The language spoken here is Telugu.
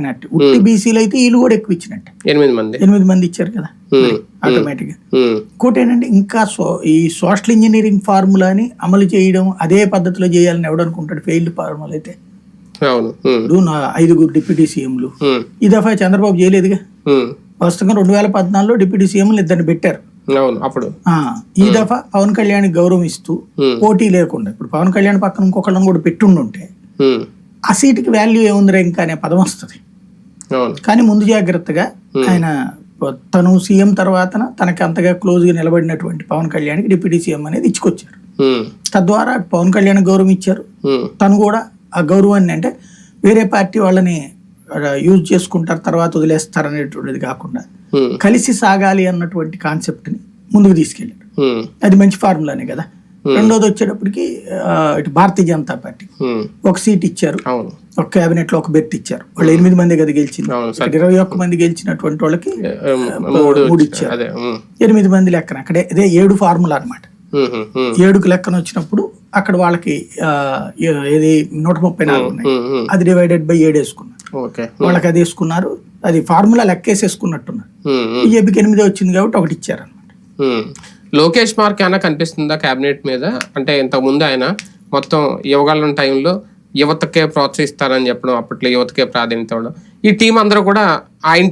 మైనార్టీ ఉట్టి బీసీలు అయితే వీళ్ళు కూడా ఎక్కువ ఇచ్చినట్టు. ఎనిమిది మంది. ఎనిమిది మంది ఇచ్చారు కదా. ఆటోమేటిక్గా ఇంకోటి ఏంటంటే ఇంకా సో ఈ సోషల్ ఇంజనీరింగ్ ఫార్ములాని అమలు చేయడం అదే పద్ధతిలో చేయాలని ఎవడనుకుంటాడు ఫెయిల్డ్ ఫార్ములా అయితే. నా ఐదుగురు డిప్యూటీ సీఎంలు. ఈ దఫా చంద్రబాబు చేయలేదుగా? ప్రస్తుతం రెండు వేల పద్నాలుగులో డిప్యూటీ సీఎంలు ఇద్దరిని పెట్టారు. అప్పుడు. ఈ దఫా పవన్ కళ్యాణ్ గౌరవం ఇస్తూ పోటీ లేకుండా ఇప్పుడు పవన్ కళ్యాణ్ పక్కన ఇంకొకళ్ళని కూడా పెట్టుండుంటే ఆ సీటుకి వాల్యూ ఏముందిరా ఇంకా అనే పదం వస్తుంది. కానీ ముందు జాగ్రత్తగా ఆయన తను సీఎం తర్వాత తనకి అంతగా క్లోజ్గా నిలబడినటువంటి పవన్ కళ్యాణ్కి డిప్యూటీ సీఎం అనేది ఇచ్చుకొచ్చారు. తద్వారా పవన్ కళ్యాణ్ గౌరవం ఇచ్చారు. తను కూడా ఆ గౌరవాన్ని అంటే వేరే పార్టీ వాళ్ళని యూజ్ చేసుకుంటారు తర్వాత వదిలేస్తారు అనేటువంటిది కాకుండా కలిసి సాగాలి అన్నటువంటి కాన్సెప్ట్ని ముందుకు తీసుకెళ్ళారు. అది మంచి ఫార్ములానే కదా. రెండోది వచ్చేటప్పటికి ఇటు భారతీయ జనతా పార్టీ ఒక సీట్ ఇచ్చారు. ఒక కేబినెట్లో ఒక బెర్త్ ఇచ్చారు. వాళ్ళు ఎనిమిది మంది కదా గెలిచింది. ఇరవై ఒక్క మంది గెలిచినటువంటి వాళ్ళకి మూడు మూడు ఇచ్చారు. ఎనిమిది మంది లెక్కన. అక్కడే ఇదే ఏడు ఫార్ములా ఉమ్, ఏడుకు లెక్కన వచ్చినప్పుడు అక్కడ వాళ్ళకి ఏది నూట ముప్పై నాలుగు ఉన్నాయి. అది డివైడెడ్ బై ఏడు వేసుకున్నారు. వాళ్ళకి అది వేసుకున్నారు. అది ఫార్ములా లెక్కేసేసుకున్నట్టున్నారు. బీజేపీకి ఎనిమిది వచ్చింది కాబట్టి ఒకటి ఇచ్చారు అనమాట. లోకేష్ మార్క్ ఏమైనా కనిపిస్తుందా కేబినెట్ మీద? అంటే ఇంతకు ముందు ఆయన మొత్తం యువగలం టైంలో యువతకే ప్రోత్సహిస్తారని చెప్పడం అప్పట్లో యువతకే ప్రాధాన్యత ఇవ్వడం. ఈ టీం అందరూ కూడా ఆయన